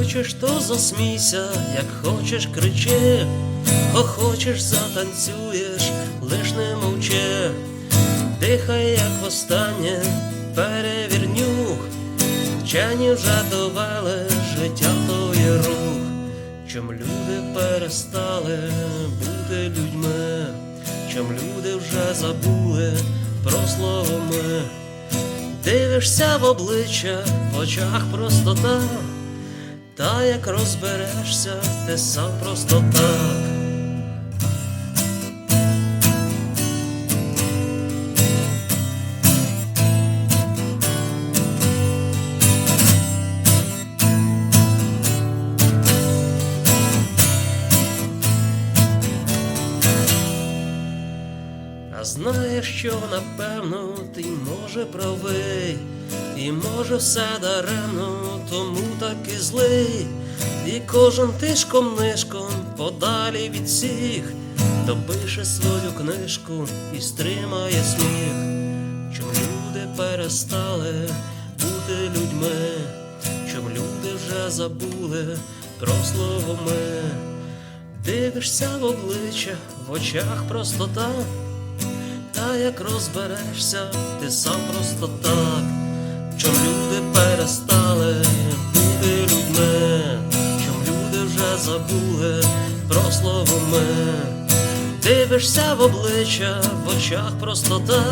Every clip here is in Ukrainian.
хочеш, то засмійся, як хочеш, кричи, хочеш, затанцюєш, лиш не мовчи, дихай, як востаннє, перевірнюх, вчені вже довели життя то є рух, чим люди перестали бути людьми, чим люди вже забули про слово ми. Дивишся в обличчя, в очах простота, та як розберешся, ти сам просто так. А знаєш, що напевно ти може правий, і може все даремно, тому так і злий, і кожен тишком нишком подалі від всіх, допише свою книжку і стримає сміх, чом люди перестали бути людьми, чом люди вже забули про слово ми. Дивишся в обличчя, в очах простота. Та як розберешся, ти сам просто так, чом люди перестали бути людьми, чом люди вже забули про слово ми. Дивишся в обличчя, в очах простота,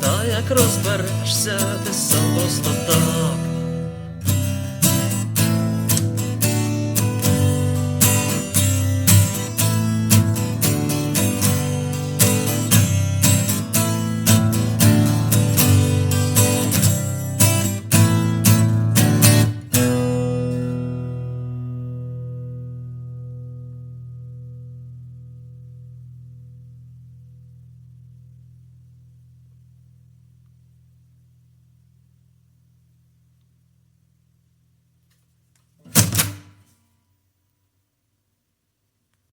та як розберешся, ти сам просто так.